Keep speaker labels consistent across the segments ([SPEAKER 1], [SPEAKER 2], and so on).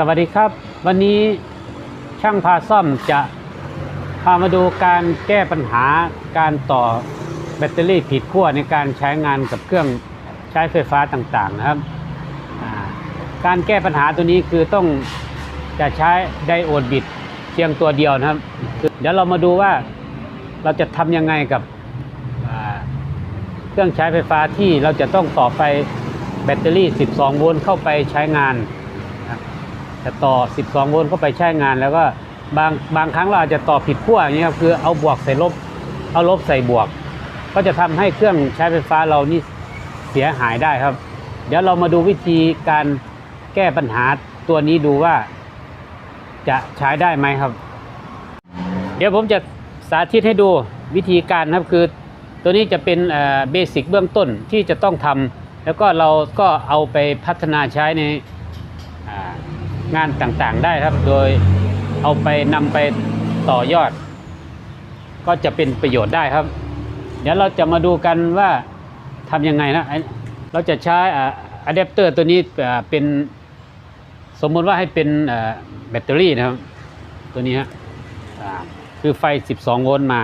[SPEAKER 1] สวัสดีครับ วันนี้ช่างพาซ่อมจะพามาดูการแก้ปัญหาการต่อแบตเตอรี่ผิดขั้วในการใช้งานกับเครื่องใช้ไฟฟ้าต่างๆนะครับ การแก้ปัญหาตัวนี้คือต้องจะใช้ไดโอดบิดเพียงตัวเดียวนะครับ เดี๋ยวเรามาดูว่าเราจะทำยังไงกับเครื่องใช้ไฟฟ้าที่เราจะต้องต่อไฟแบตเตอรี่ 12 โวลต์เข้าไปใช้งาน จะต่อ 12 โวลต์เข้าไปใช้งานแล้วก็บางบางครั้งเราอาจจะต่อผิดขั้วอย่างนี้ยครับคือเอาบวกใส่ลบ เอาลบใส่บวก ก็จะทำให้เครื่องใช้ไฟฟ้าเรานี่เสียหายได้ครับ เดี๋ยวเรามาดูวิธีการแก้ปัญหาตัวนี้ดูว่าจะใช้ได้ไหมครับ เดี๋ยวผมจะสาธิตให้ดูวิธีการครับคือ ตัวนี้จะเป็นเบสิกเบื้องต้นที่จะต้องทำแล้วก็เราก็เอาไปพัฒนาใช้ใน งานต่างๆได้ครับ โดยเอาไปนำไปต่อยอด ก็จะเป็นประโยชน์ได้ครับ เดี๋ยวเราจะมาดูกันว่าทำยังไงนะ เราจะใช้อะแดปเตอร์ตัวนี้เป็นสมมติว่าให้เป็นแบตเตอรี่นะครับ ตัวนี้ฮะคือไฟ 12 โวลต์มา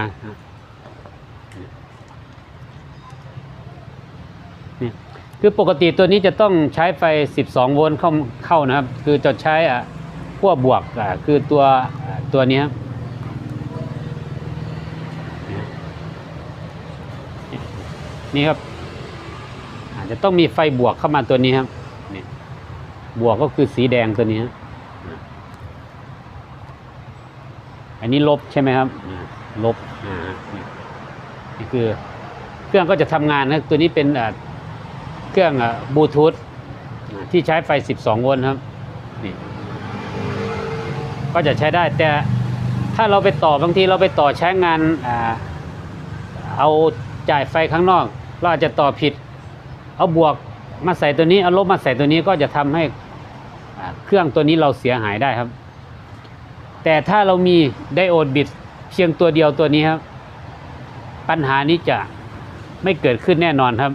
[SPEAKER 1] คือปกติตัวนี้จะต้องใช้ไฟ 12 โวลต์เข้าเข้านะครับ คือจะใช้อะขั้วบวกอะคือตัวตัวนี้ครับนี่ครับอาจจะต้องมีไฟบวกเข้ามาตัวนี้ครับนี่บวกก็คือสีแดงตัวนี้ครับอันนี้ลบใช่ไหมครับ ลบนี่คือเครื่องก็จะทำงานนะตัวนี้เป็นอ่ เครื่องบลูทูธที่ใช้ไฟ 12 โวลต์ครับนี่ก็จะใช้ได้แต่ถ้าเราไปต่อบางทีเราไปต่อใช้งานอเอาจ่ายไฟข้างนอก เราอาจจะต่อผิด เอาบวกมาใส่ตัวนี้เอาลบมาใส่ตัวนี้ก็จะทำให้เครื่องตัวนี้เราเสียหายได้ครับ แต่ถ้าเรามีไดโอดบิดเพียงตัวเดียวตัวนี้ครับ ปัญหานี้จะไม่เกิดขึ้นแน่นอนครับ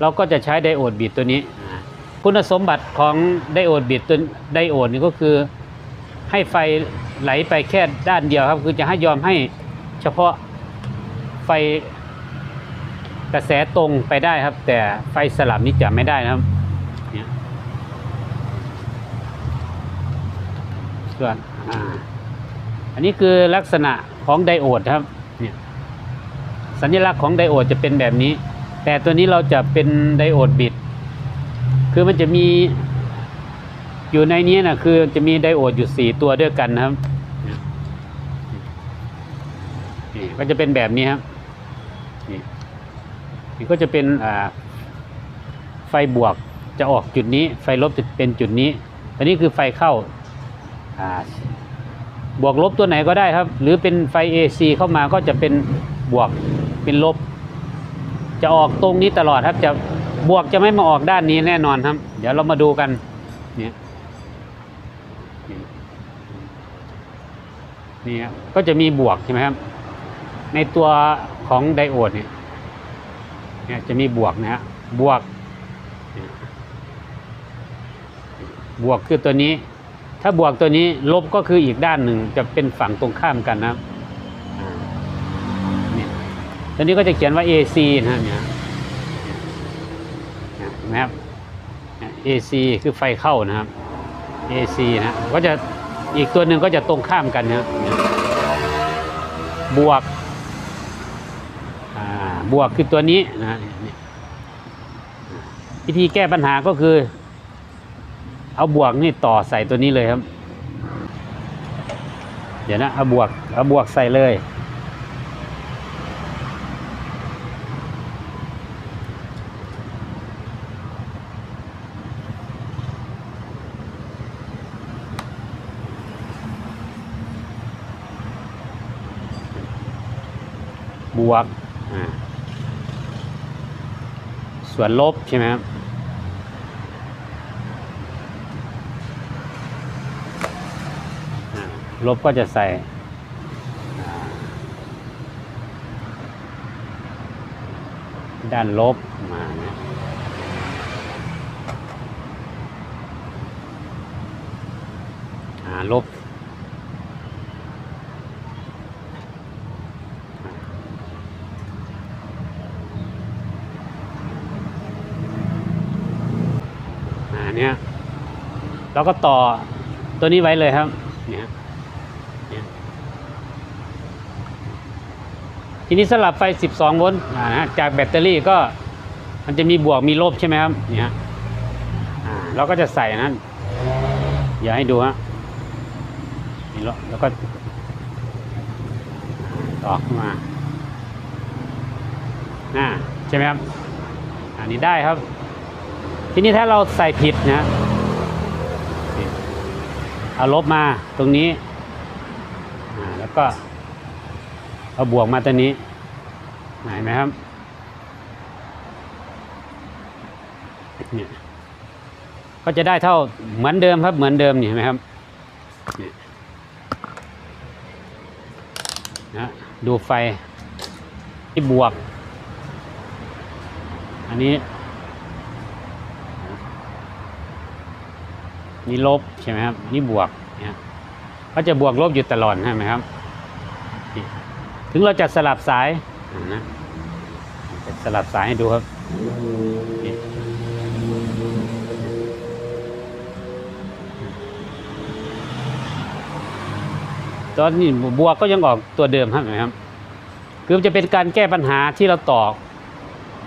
[SPEAKER 1] เราก็จะใช้ไดโอดบิดตัวนี้ คุณสมบัติของไดโอดบิดตัวไดโอดนี่ก็คือให้ไฟไหลไปแค่ด้านเดียวครับ คือจะให้ยอมให้เฉพาะไฟกระแสตรงไปได้ครับ แต่ไฟสลับนี่จะไม่ได้นะครับเนี่ยส่วนอ่าอันนี้คือลักษณะของไดโอดครับเนี่ยสัญลักษณ์ของไดโอดจะเป็นแบบนี้ แต่ตัวนี้เราจะเป็นไดโอดบิด คือมันจะมีอยู่ในนี้นะคือจะมีไดโอดอยู่สี่ตัวด้วยกันนะครับนี่ก็จะเป็นแบบนี้ครับนี่นี่ก็จะเป็นอ่าไฟบวกจะออกจุดนี้ ไฟลบจะเป็นจุดนี้ อันนี้คือไฟเข้าอ่าบวกลบตัวไหนก็ได้ครับ หรือเป็นไฟ AC เข้ามาก็จะเป็นบวกเป็นลบ จะออกตรงนี้ตลอดครับ จะบวกจะไม่มาออกด้านนี้แน่นอนครับ เดี๋ยวเรามาดูกันเนี่ยนี่ครับก็จะมีบวกใช่ไหมครับ ในตัวของไดโอดเนี่ยเนี่ยจะมีบวกนะฮะบวก บวกคือตัวนี้ ถ้าบวกตัวนี้ลบก็คืออีกด้านหนึ่งจะเป็นฝั่งตรงข้ามกันนะครับ ตัวนี้ก็จะเขียนว่า AC นะฮะเนี่ยนะครับ AC คือไฟเข้านะครับ AC นะก็จะอีกตัวหนึ่งก็จะตรงข้ามกันนะบวกบวกคือตัวนี้นะวิธีแก้ปัญหาก็คือ เอาบวกนี่ต่อใส่ตัวนี้เลยครับ เดี๋ยวนะเอาบวกเอาบวกใส่เลย วกอ่าส่วนลบใช่ไหมครับอ่าลบก็จะใส่อ่าด้านลบมานะาลบ นี่ยเราก็ต่อตัวนี้ไว้เลยครับเนี่ยทีนี้สลับไฟ 12 โวลต์นะฮะจากแบตเตอรี่ก็มันจะมีบวกมีลบใช่ไหมครับเนี่ยเราก็จะใส่นั้นอย่าให้ดูฮะนี่แล้วแล้วก็ต่อขึ้นมาอ่าใช่ไหมครับอันนี้ได้ครับ ทีนี้ถ้าเราใส่ผิดนะเอาลบมาตรงนี้ แล้วก็ เอาบวกมาตัวนี้เห็นไหมครับเนี่ยก็จะได้เท่าเหมือนเดิมครับเหมือนเดิมนี่เห็นไหมครับนะดูไฟที่บวก อันนี้ นี่ลบใช่ไหมครับนี่บวกเนี่ยก็จะบวกลบอยู่ตลอดใช่ไหมครับ ถึงเราจะสลับสายนะสลับสายให้ดูครับตอนนี้บวกก็ยังออกตัวเดิมครับเห็นไหมครับ คือจะเป็นการแก้ปัญหาที่เราต่อ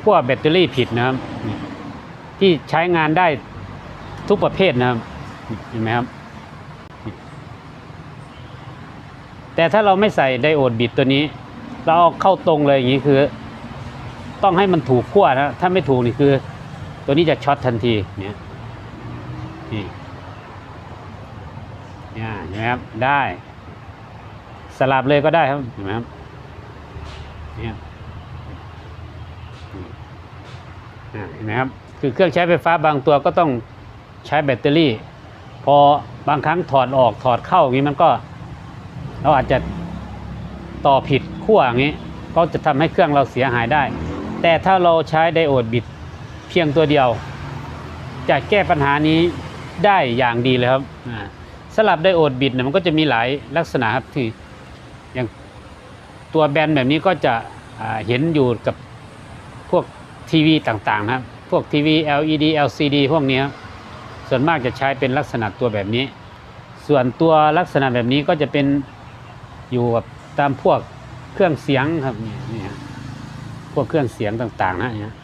[SPEAKER 1] พวกแบตเตอรี่ผิดนะครับ ที่ใช้งานได้ทุกประเภทนะครับ เห็นไหมครับ แต่ถ้าเราไม่ใส่ไดโอดบิดตัวนี้ เราเอาเข้าตรงเลยอย่างนี้คือ ต้องให้มันถูกขั้วนะ ถ้าไม่ถูกนี่คือ ตัวนี้จะช็อตทันทีเนี่ยนี่เนี่ยเห็นไหมครับ ได้ สลับเลยก็ได้ครับเห็นไหมครับเนี่ยเห็นไหมครับ คือเครื่องใช้ไฟฟ้าบางตัวก็ต้องใช้แบตเตอรี่ พอบางครั้งถอดออกถอดเข้าอย่างนี้มันก็ เราอาจจะต่อผิดขั้วอย่างนี้ ก็จะทำให้เครื่องเราเสียหายได้ แต่ถ้าเราใช้ไดโอดบิดเพียงตัวเดียว จะแก้ปัญหานี้ได้อย่างดีเลยครับสลับไดโอดบิดเนี่ยมันก็จะมีหลายลักษณะครับที่อย่างตัวแบนแบบนี้ก็จะเห็นอยู่กับพวกทีวีต่างๆนะครับ พวกทีวี LED LCD พวกนี้ครับ ส่วนมากจะใช้เป็นลักษณะตัวแบบนี้ ส่วนตัวลักษณะแบบนี้ก็จะเป็นอยู่กับตามพวกเครื่องเสียงครับนี่นี่ฮะพวกเครื่องเสียงต่างๆนะเนี่ย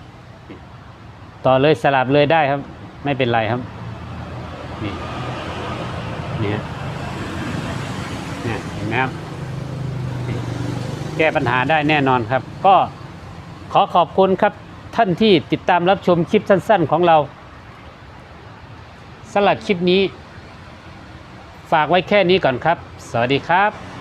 [SPEAKER 1] ต่อเลยสลับเลยได้ครับ ไม่เป็นไรครับ นี่นี่ฮะเนี่ยเห็นไหมครับแก้ปัญหาได้แน่นอนครับ ก็ขอขอบคุณครับท่านที่ติดตามรับชมคลิปสั้น ๆ ของเรา สำหรับคลิปนี้ ฝากไว้แค่นี้ก่อนครับ สวัสดีครับ